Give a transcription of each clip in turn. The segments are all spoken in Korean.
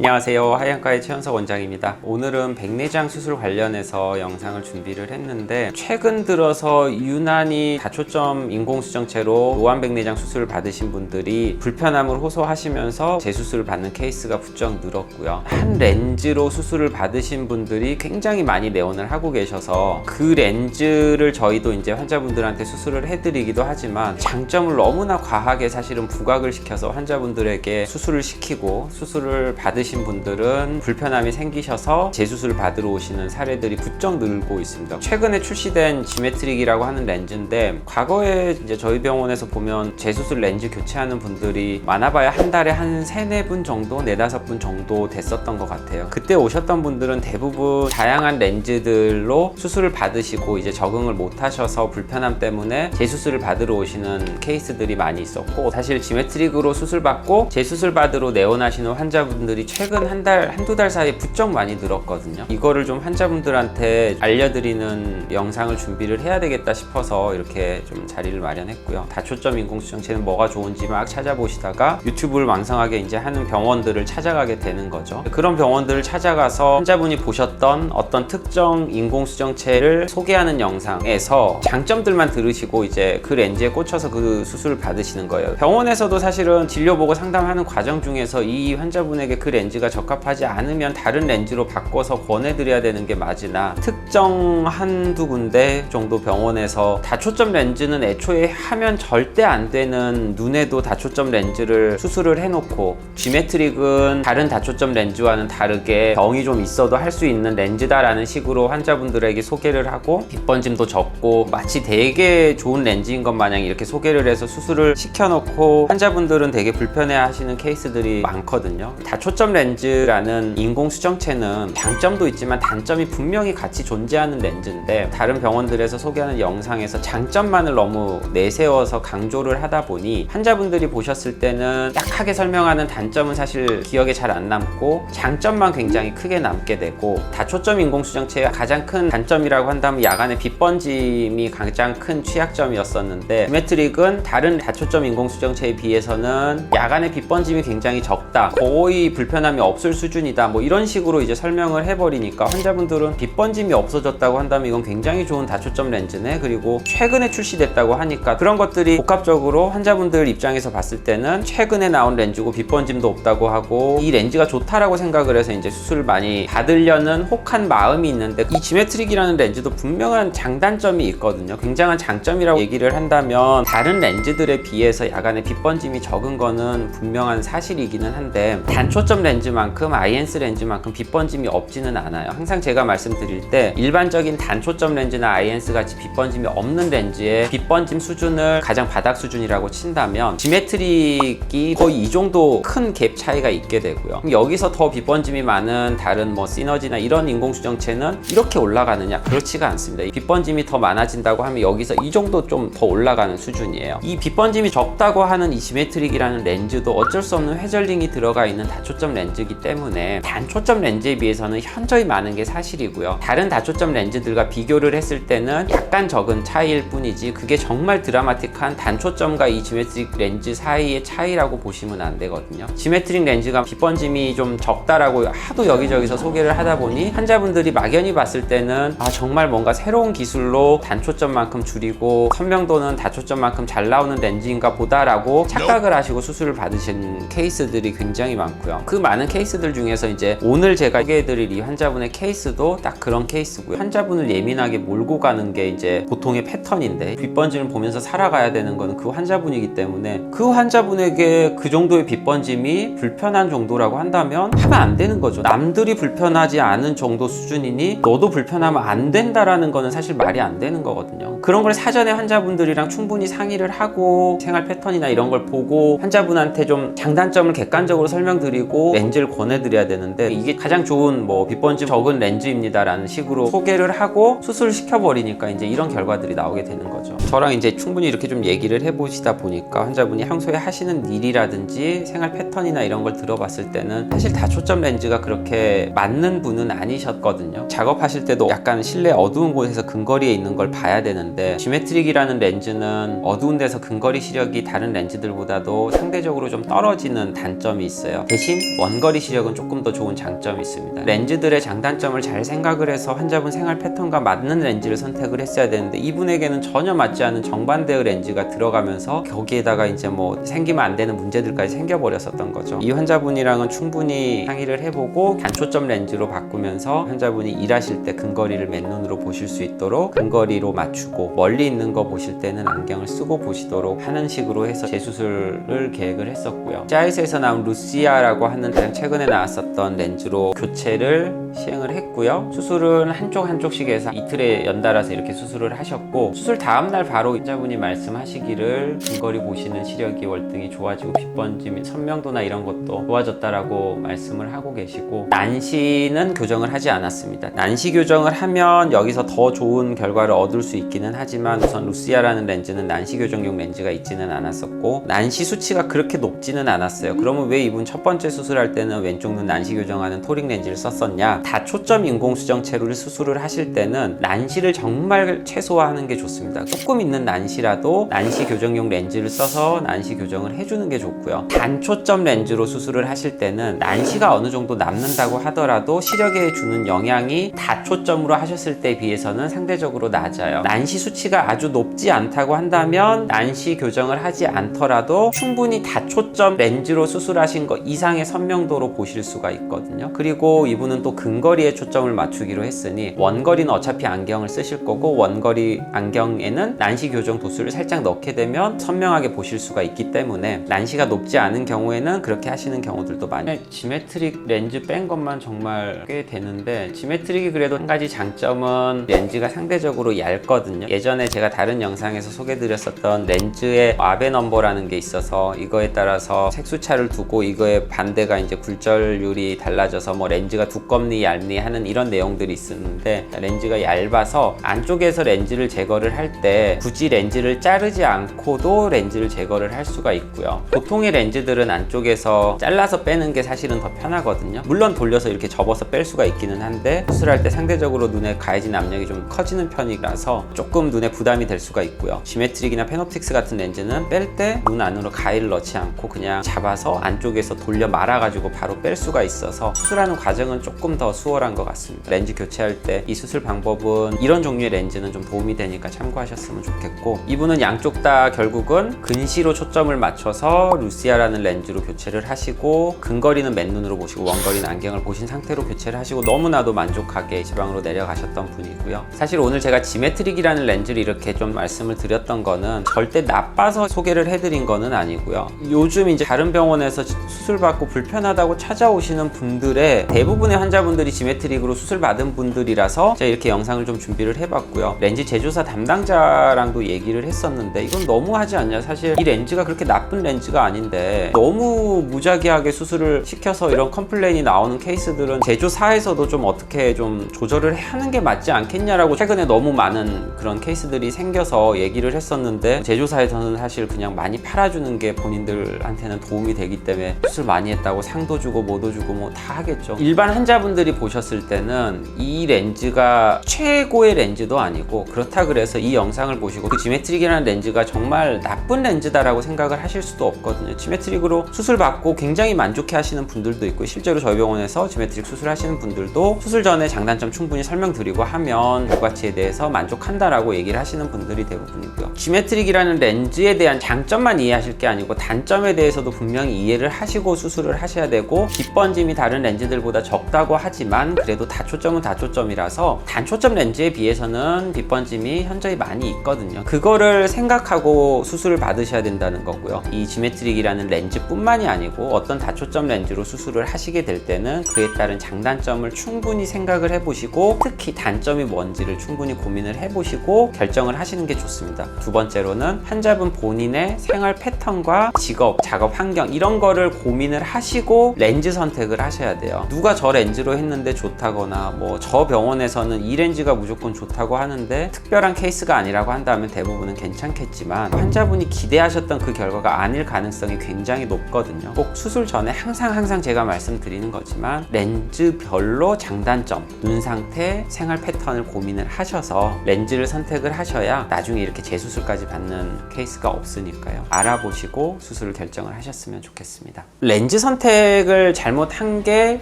안녕하세요. 하얀가의 최현석 원장입니다. 오늘은 백내장 수술 관련해서 영상을 준비를 했는데 최근 들어서 유난히 다초점 인공수정체로 노안 백내장 수술을 받으신 분들이 불편함을 호소하시면서 재수술을 받는 케이스가 부쩍 늘었고요. 한 렌즈로 수술을 받으신 분들이 굉장히 많이 내원을 하고 계셔서 그 렌즈를 저희도 이제 환자분들한테 수술을 해드리기도 하지만 장점을 너무나 과하게 사실은 부각을 시켜서 환자분들에게 수술을 시키고 수술을 받으 신 분들은 불편함이 생기셔서 재수술 받으러 오시는 사례들이 부쩍 늘고 있습니다. 최근에 출시된 지메트릭이라고 하는 렌즈인데 과거에 이제 저희 병원에서 보면 재수술 렌즈 교체하는 분들이 많아봐야 한 달에 한 세네 분 정도, 네다섯 분 정도 됐었던 것 같아요. 그때 오셨던 분들은 대부분 다양한 렌즈들로 수술을 받으시고 이제 적응을 못 하셔서 불편함 때문에 재수술을 받으러 오시는 케이스들이 많이 있었고 사실 지메트릭으로 수술 받고 재수술 받으러 내원하시는 환자분들이 최근 한 달, 한두 달 사이에 부쩍 많이 늘었거든요. 이거를 좀 환자분들한테 알려드리는 영상을 준비를 해야 되겠다 싶어서 이렇게 좀 자리를 마련했고요. 다초점 인공수정체는 뭐가 좋은지 막 찾아보시다가 유튜브를 왕성하게 이제 하는 병원들을 찾아가게 되는 거죠. 그런 병원들을 찾아가서 환자분이 보셨던 어떤 특정 인공수정체를 소개하는 영상에서 장점들만 들으시고 이제 그 렌즈에 꽂혀서 그 수술을 받으시는 거예요. 병원에서도 사실은 진료 보고 상담하는 과정 중에서 이 환자분에게 그 렌즈 가 적합하지 않으면 다른 렌즈로 바꿔서 권해드려야 되는 게 맞으나 특정 한두 군데 정도 병원에서 다초점 렌즈는 애초에 하면 절대 안 되는 눈에도 다초점 렌즈를 수술을 해놓고 지메트릭은 다른 다초점 렌즈와는 다르게 병이 좀 있어도 할 수 있는 렌즈다라는 식으로 환자분들에게 소개를 하고 빛번짐도 적고 마치 되게 좋은 렌즈인 것 마냥 이렇게 소개를 해서 수술을 시켜놓고 환자분들은 되게 불편해 하시는 케이스들이 많거든요. 다초점 렌즈 라는 인공수정체는 장점도 있지만 단점이 분명히 같이 존재하는 렌즈인데 다른 병원들에서 소개하는 영상에서 장점만을 너무 내세워서 강조를 하다 보니 환자분들이 보셨을 때는 약하게 설명하는 단점은 사실 기억에 잘 안 남고 장점만 굉장히 크게 남게 되고 다초점 인공수정체의 가장 큰 단점이라고 한다면 야간의 빛번짐이 가장 큰 취약점이었었는데 시메트릭은 다른 다초점 인공수정체에 비해서는 야간의 빛번짐이 굉장히 적다 거의 불편 함이 없을 수준이다. 뭐 이런 식으로 이제 설명을 해버리니까 환자분들은 빛번짐이 없어졌다고 한다면 이건 굉장히 좋은 다초점 렌즈네. 그리고 최근에 출시됐다고 하니까 그런 것들이 복합적으로 환자분들 입장에서 봤을 때는 최근에 나온 렌즈고 빛번짐도 없다고 하고 이 렌즈가 좋다라고 생각을 해서 이제 수술을 많이 받으려는 혹한 마음이 있는데 이 지메트릭이라는 렌즈도 분명한 장단점이 있거든요. 굉장한 장점이라고 얘기를 한다면 다른 렌즈들에 비해서 야간에 빛번짐이 적은 거는 분명한 사실이기는 한데 단초점 렌즈 만큼 INS 렌즈만큼 빛번짐이 없지는 않아요. 항상 제가 말씀드릴 때 일반적인 단초점 렌즈나 INS 같이 빛번짐이 없는 렌즈의 빛번짐 수준을 가장 바닥 수준이라고 친다면 지메트릭이 거의 이 정도 큰 갭 차이가 있게 되고요. 여기서 더 빛번짐이 많은 다른 뭐 시너지나 이런 인공수정체는 이렇게 올라가느냐? 그렇지가 않습니다. 이 빛번짐이 더 많아진다고 하면 여기서 이 정도 좀 더 올라가는 수준이에요. 이 빛번짐이 적다고 하는 이 지메트릭이라는 렌즈도 어쩔 수 없는 회절링이 들어가 있는 다초점 렌즈 이기 때문에 단초점 렌즈에 비해서는 현저히 많은 게 사실이고요. 다른 다초점 렌즈들과 비교를 했을 때는 약간 적은 차이일 뿐이지 그게 정말 드라마틱한 단초점과 이 지메트릭 렌즈 사이의 차이라고 보시면 안 되거든요. 지메트릭 렌즈가 빛번짐이 좀 적다라고 하도 여기저기서 소개를 하다 보니 환자분들이 막연히 봤을 때는 아 정말 뭔가 새로운 기술로 단초점만큼 줄이고 선명도는 다초점만큼 잘 나오는 렌즈인가 보다라고 착각을 하시고 수술을 받으신 케이스들이 굉장히 많고요. 그 많은 케이스들 중에서 이제 오늘 제가 소개해드릴 이 환자분의 케이스도 딱 그런 케이스고요 환자분을 예민하게 몰고 가는 게 이제 보통의 패턴인데 빛번짐을 보면서 살아가야 되는 거는 그 환자분이기 때문에 그 환자분에게 그 정도의 빛번짐이 불편한 정도라고 한다면 하면 안 되는 거죠. 남들이 불편하지 않은 정도 수준이니 너도 불편하면 안 된다라는 거는 사실 말이 안 되는 거거든요. 그런 걸 사전에 환자분들이랑 충분히 상의를 하고 생활 패턴이나 이런 걸 보고 환자분한테 좀 장단점을 객관적으로 설명드리고 렌즈를 권해드려야 되는데 이게 가장 좋은 뭐 빛번짐 적은 렌즈입니다라는 식으로 소개를 하고 수술을 시켜버리니까 이제 이런 결과들이 나오게 되는 거죠. 저랑 이제 충분히 이렇게 좀 얘기를 해보시다 보니까 환자분이 평소에 하시는 일이라든지 생활 패턴이나 이런 걸 들어봤을 때는 사실 다 초점 렌즈가 그렇게 맞는 분은 아니셨거든요. 작업하실 때도 약간 실내 어두운 곳에서 근거리에 있는 걸 봐야 되는 데 하는데 지메트릭이라는 렌즈는 어두운 데서 근거리 시력이 다른 렌즈들보다도 상대적으로 좀 떨어지는 단점이 있어요. 대신 원거리 시력은 조금 더 좋은 장점이 있습니다. 렌즈들의 장단점을 잘 생각을 해서 환자분 생활 패턴과 맞는 렌즈를 선택을 했어야 되는데 이분에게는 전혀 맞지 않은 정반대의 렌즈가 들어가면서 거기에다가 이제 뭐 생기면 안 되는 문제들까지 생겨버렸었던 거죠. 이 환자분이랑은 충분히 상의를 해보고 단초점 렌즈로 바꾸면서 환자분이 일하실 때 근거리를 맨눈으로 보실 수 있도록 근거리로 맞추고 멀리 있는 거 보실 때는 안경을 쓰고 보시도록 하는 식으로 해서 재수술을 계획을 했었고요. 짜이스에서 나온 루시아라고 하는 가장 최근에 나왔었던 렌즈로 교체를 시행을 했고요. 수술은 한쪽 한쪽씩 해서 이틀에 연달아서 이렇게 수술을 하셨고 수술 다음 날 바로 환자분이 말씀하시기를 근거리 보시는 시력이 월등히 좋아지고 빛번짐, 선명도나 이런 것도 좋아졌다라고 말씀을 하고 계시고 난시는 교정을 하지 않았습니다. 난시 교정을 하면 여기서 더 좋은 결과를 얻을 수 있기는 하지만 우선 루시아라는 렌즈는 난시 교정용 렌즈가 있지는 않았었고 난시 수치가 그렇게 높지는 않았어요. 그러면 왜 이분 첫 번째 수술할 때는 왼쪽 눈 난시 교정하는 토릭 렌즈를 썼었냐? 다초점 인공 수정체를 수술을 하실 때는 난시를 정말 최소화하는 게 좋습니다. 조금 있는 난시라도 난시 교정용 렌즈를 써서 난시 교정을 해주는 게 좋고요. 단초점 렌즈로 수술을 하실 때는 난시가 어느 정도 남는다고 하더라도 시력에 주는 영향이 다초점으로 하셨을 때에 비해서는 상대적으로 낮아요. 난시 수치가 아주 높지 않다고 한다면 난시 교정을 하지 않더라도 충분히 다초점 렌즈로 수술하신 것 이상의 선명도로 보실 수가 있거든요. 그리고 이분은 또 근거리에 초점을 맞추기로 했으니 원거리는 어차피 안경을 쓰실 거고 원거리 안경에는 난시 교정 도수를 살짝 넣게 되면 선명하게 보실 수가 있기 때문에 난시가 높지 않은 경우에는 그렇게 하시는 경우들도 많이 지메트릭 렌즈 뺀 것만 정말 꽤 되는데 지메트릭이 그래도 한 가지 장점은 렌즈가 상대적으로 얇거든요 예전에 제가 다른 영상에서 소개드렸었던 렌즈의 아베 넘버라는 게 있어서 이거에 따라서 색수차를 두고 이거의 반대가 이제 굴절률이 달라져서 뭐 렌즈가 두껍니 얇니 하는 이런 내용들이 있었는데 렌즈가 얇아서 안쪽에서 렌즈를 제거를 할 때 굳이 렌즈를 자르지 않고도 렌즈를 제거를 할 수가 있고요. 보통의 렌즈들은 안쪽에서 잘라서 빼는 게 사실은 더 편하거든요. 물론 돌려서 이렇게 접어서 뺄 수가 있기는 한데 수술할 때 상대적으로 눈에 가해진 압력이 좀 커지는 편이라서 조금 눈에 부담이 될 수가 있고요. 지메트릭이나 페노틱스 같은 렌즈는 뺄 때 눈 안으로 가위를 넣지 않고 그냥 잡아서 안쪽에서 돌려 말아 가지고 바로 뺄 수가 있어서 수술하는 과정은 조금 더 수월한 것 같습니다. 렌즈 교체할 때 이 수술 방법은 이런 종류의 렌즈는 좀 도움이 되니까 참고하셨으면 좋겠고 이분은 양쪽 다 결국은 근시로 초점을 맞춰서 루시아라는 렌즈로 교체를 하시고 근거리는 맨눈으로 보시고 원거리는 안경을 보신 상태로 교체를 하시고 너무나도 만족하게 지방으로 내려가셨던 분이고요. 사실 오늘 제가 지메트릭이라는 렌즈를 이렇게 좀 말씀을 드렸던 거는 절대 나빠서 소개를 해드린 거는 아니고요. 요즘 이제 다른 병원에서 수술 받고 불편하다고 찾아오시는 분들의 대부분의 환자분들이 지메트릭으로 수술 받은 분들이라서 제가 이렇게 영상을 좀 준비를 해봤고요. 렌즈 제조사 담당자랑도 얘기를 했었는데 이건 너무 하지 않냐? 사실 이 렌즈가 그렇게 나쁜 렌즈가 아닌데 너무 무작위하게 수술을 시켜서 이런 컴플레인이 나오는 케이스들은 제조사에서도 좀 어떻게 좀 조절을 하는 게 맞지 않겠냐라고 최근에 너무 많은 그런 케이스들이 생겨서 얘기를 했었는데 제조사에서는 사실 그냥 많이 팔아주는 게 본인들한테는 도움이 되기 때문에 수술 많이 했다고 상도 주고 뭐도 주고 뭐 다 하겠죠. 일반 환자분들이 보셨을 때는 이 렌즈가 최고의 렌즈도 아니고 그렇다 그래서 이 영상을 보시고 그 지메트릭이라는 렌즈가 정말 나쁜 렌즈다라고 생각을 하실 수도 없거든요. 지메트릭으로 수술 받고 굉장히 만족해 하시는 분들도 있고 실제로 저희 병원에서 지메트릭 수술하시는 분들도 수술 전에 장단점 충분히 설명드리고 하면 결과치에 대해서 만족한다라고 얘기를 하시는 분들이 대부분이고요. 지메트릭이라는 렌즈에 대한 장점만 이해하실 게 아니고 단점에 대해서도 분명히 이해를 하시고 수술을 하셔야 되고 빛번짐이 다른 렌즈들보다 적다고 하지만 그래도 다초점은 다초점이라서 단초점 렌즈에 비해서는 빛번짐이 현저히 많이 있거든요. 그거를 생각하고 수술을 받으셔야 된다는 거고요. 이 지메트릭이라는 렌즈뿐만이 아니고 어떤 다초점 렌즈로 수술을 하시게 될 때는 그에 따른 장단점을 충분히 생각을 해보시고 특히 단점이 뭔지를 충분히 고민을 해보시고 결정을 하시는 게 좋습니다. 두 번째로는 환자분 본인의 생활 패턴과 직업, 작업 환경 이런 거를 고민을 하시고 렌즈 선택을 하셔야 돼요. 누가 저 렌즈로 했는데 좋다거나 뭐 저 병원에서는 이 렌즈가 무조건 좋다고 하는데 특별한 케이스가 아니라고 한다면 대부분은 괜찮겠지만 환자분이 기대하셨던 그 결과가 아닐 가능성이 굉장히 높거든요. 꼭 수술 전에 항상 항상 제가 말씀드리는 거지만 렌즈별로 장단점, 눈 상태, 생활 패턴을 고민을 하셔서 렌즈를 선 택을 하셔야 나중에 이렇게 재수술까지 받는 케이스가 없으니까요. 알아보시고 수술을 결정을 하셨으면 좋겠습니다. 렌즈 선택을 잘못한 게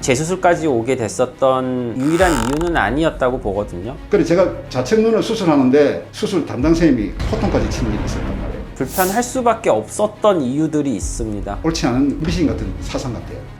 재수술까지 오게 됐었던 유일한 이유는 아니었다고 보거든요. 그래 제가 좌측 눈을 수술하는데 수술 담당 선생님이 포통까지 치는 일이 있었단 말이에요. 불편할 수밖에 없었던 이유들이 있습니다. 옳지 않은 미신 같은 사상 같아요.